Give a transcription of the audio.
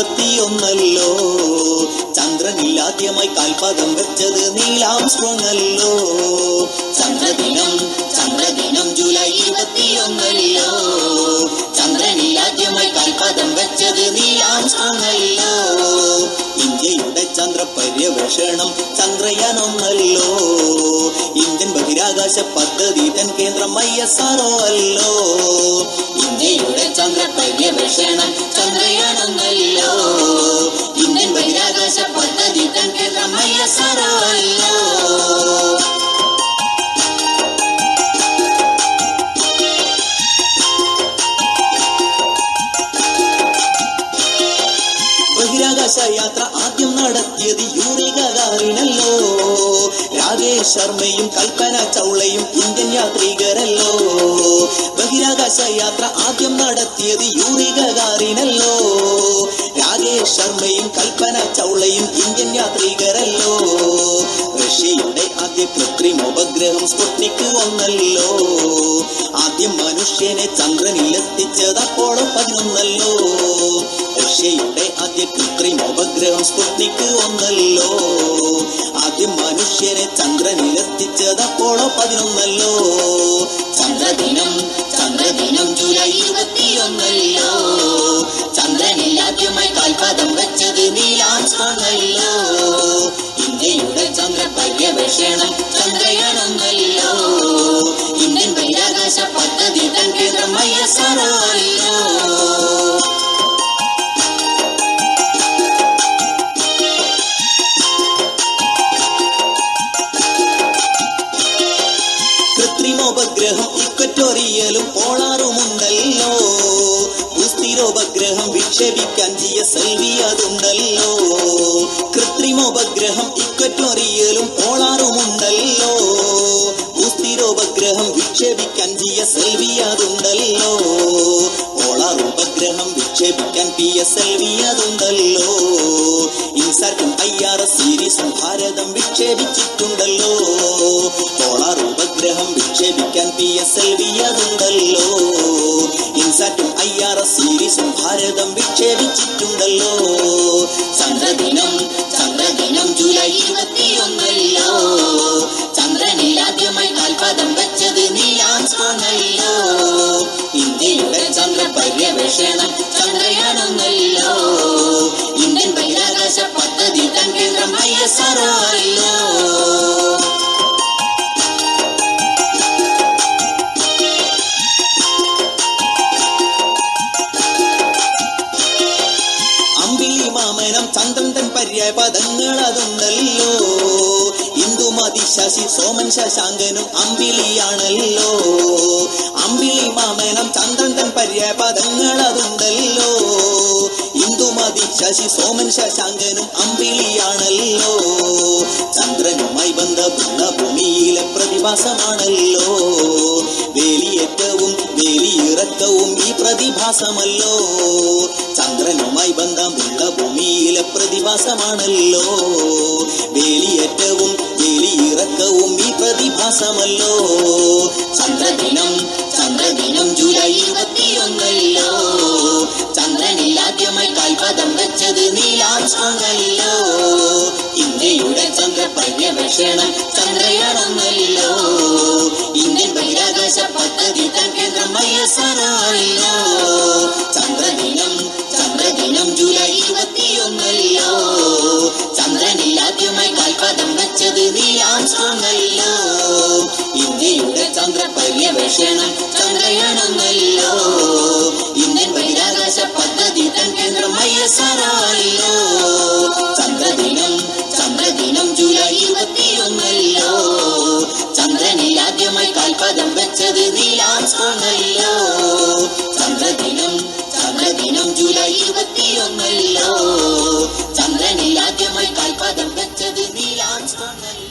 ഇരുപത്തിയൊന്നല്ലോ. ചന്ദ്രനിൽ ആദ്യമായി കാൽപാദം വെച്ചത് നീലാംസ്ട്രോങ്ങല്ലോ ചന്ദ്രദിനം ചന്ദ്രദിനം ജൂലൈ ഇരുപത്തിയൊന്നല്ലോ. ചന്ദ്രനിൽ ആദ്യമായി കാൽപാദം വെച്ചത് നീലാംസ്ട്രോങ്ങല്ലോ ഇന്ത്യയുടെ ചന്ദ്ര പര്യവേഷണം ചന്ദ്രയാൻ ഒന്നല്ലോ ഇന്ത്യൻ ബഹിരാകാശ പദ്ധതി തൻ കേന്ദ്രം ഐ എസ് ആർഒ അല്ലോ. ഇന്ത്യയുടെ ചന്ദ്ര പര്യവേഷണം ചന്ദ്രയാൻ ഒന്നല്ലോ ഇന്ത്യൻ ബഹിരാകാശ പദ്ധതി തന്റെ ആർഒ അല്ലോ ബഹിരാകാശ യാത്ര ആദ്യം നടത്തിയത് യൂറി ഗഗാറിനല്ലോ രാകേഷ് ശർമ്മയും കൽപ്പന ചൗളയും ഇന്ത്യൻ യാത്രികരല്ലോ. ബഹിരാകാശ യാത്ര ആദ്യം നടത്തിയത് യൂറി ഗഗാറിനല്ലോ രാകേഷ് ശർമ്മയും കൽപ്പന ചൗളയും ഇന്ത്യൻ യാത്രികരല്ലോ. റഷ്യയുടെ ആദ്യ കൃത്രിമോപഗ്രഹം സ്പുട്നിക് ഒന്നല്ലോ ആദ്യം മനുഷ്യനെ ചന്ദ്രനിൽ എത്തിച്ചത് അപ്പോളോ പതിനൊന്നല്ലോ. റഷ്യയുടെ ആദ്യ കൃത്രിമോപഗ്രഹം സ്പുട്നിക് ഒന്നല്ലോ ആദ്യം മനുഷ്യനെ ചന്ദ്രനിൽ എത്തിച്ചത് അപ്പോളോ പതിനൊന്നല്ലോ. ചന്ദ്രദിനം നീലാംസ്ട്രോങ് അല്ലോ ഇന്ത്യയുടെ ചന്ദ്ര പര്യവേഷണം ചന്ദ്രയാൻ ഒന്നല്ലോ ഇന്ത്യൻ ബഹിരാകാശ പദ്ധതി തൻ കേന്ദ്രം ഐ എസ് ആർഒ കൃത്രിമോപഗ്രഹം ഇക്വറ്റോറിയലും പോളാറുമുണ്ടല്ലോ. ഭൂസ്ഥിരോപഗ്രഹം വിക്ഷേപിക്കാൻ ജി എസ് എൽ വി അതുണ്ടല്ലോ. കൃത്രിമോപഗ്രഹം ഇക്വറ്റോറിയലും പോളാറുമുണ്ടല്ലോ. ഭൂസ്ഥിരോപഗ്രഹം വിക്ഷേപിക്കാൻ ജി എസ് എൽ വി അതുണ്ടല്ലോ. പോളാർ ഉപഗ്രഹം വിക്ഷേപിക്കാൻ പി എസ് എൽ വി അതുണ്ടല്ലോ. ഇൻസാറ്റും ഐ ആർ എസ് സീരീസും ഭാരതം വിക്ഷേപിച്ചിട്ടുണ്ടല്ലോ. പോളാർ ഉപഗ്രഹം വിക്ഷേപിക്കാൻ പി എസ് എൽ വി അതുണ്ടല്ലോ ഇൻസാറ്റും ഐ ആർ എസ് സീരീസും ഭാരതം വിക്ഷേപിച്ചിട്ടുണ്ടല്ലോ. ചന്ദ്രദിനം ചന്ദ്രദിനം ജൂലൈ ഇരുപത്തിയൊന്നല്ലോ. ചന്ദ്രനിൽ ആദ്യമായി കാൽപാദം വെച്ചത് നീ അല്ലോ ഇന്ത്യയുടെ ചന്ദ്ര പര്യവേഷണം ചന്ദ്രൻ തൻ പര്യായ പദങ്ങൾ അതുണ്ടല്ലോ ഇന്ദുമതി ശശി സോമൻ ശശാങ്കനും അമ്പിളിയാണല്ലോ. അമ്പിളി മാമനം ചന്ദ്രൻ തൻ പര്യായ പദങ്ങൾ അതുണ്ടല്ലോ ഇന്ദുമതി ശശി സോമൻ ശശാങ്കനും അമ്പിളിയാണല്ലോ. ചന്ദ്രനുമായി ബന്ധപ്പെട്ട ഭൂമിയിലെ പ്രതിഭാസമാണല്ലോ. വേലിയേറ്റവും വേലിയിറക്കവും ഈ പ്രതിഭാസമല്ലോ. ചന്ദ്രനുമായി ബന്ധമുള്ള പ്രതിഭാസമാണല്ലോ. വേലിയേറ്റവും വേലിയിറക്കവും ഈ പ്രതിഭാസമല്ലോ. ചന്ദ്രദിനം ചന്ദ്രദിനം ജൂലൈ ഇരുപത്തിയൊന്നല്ലോ. ചന്ദ്രനിൽ ആദ്യമായി കാൽപദം വെച്ചത് നീലാംസ്ട്രോങ് ഇന്ത്യയുടെ ചന്ദ്ര പര്യവേഷണം ചന്ദ്രയാണെന്നല്ലോ. ഇന്ത്യൻ ബഹിരാകാശ പദ്ധതി തൻ കേന്ദ്രം അല്ലോ ഇന്ത്യയുടെ ചന്ദ്ര പര്യവേഷണം ചന്ദ്രയാൻ ഇന്ത്യൻ ബഹിരാകാശ പദ്ധതി തൻ കേന്ദ്രം ഐ ചന്ദ്രദിനം ചന്ദ്രദിനം ജൂലൈ ഇരുപത്തിയൊന്നല്ലോ ചന്ദ്രനിൽ ആദ്യമായി കാൽപാദം വെച്ചത് നീലാംസ്ട്രോങ് ചന്ദ്രദിനം ചന്ദ്രദിനം ജൂലൈ ഇരുപത്തിയൊന്നല്ലോ ചന്ദ്രനിൽ ആദ്യമായി കാൽപാദം വെച്ചത് നീലാംസ്ട്രോങ്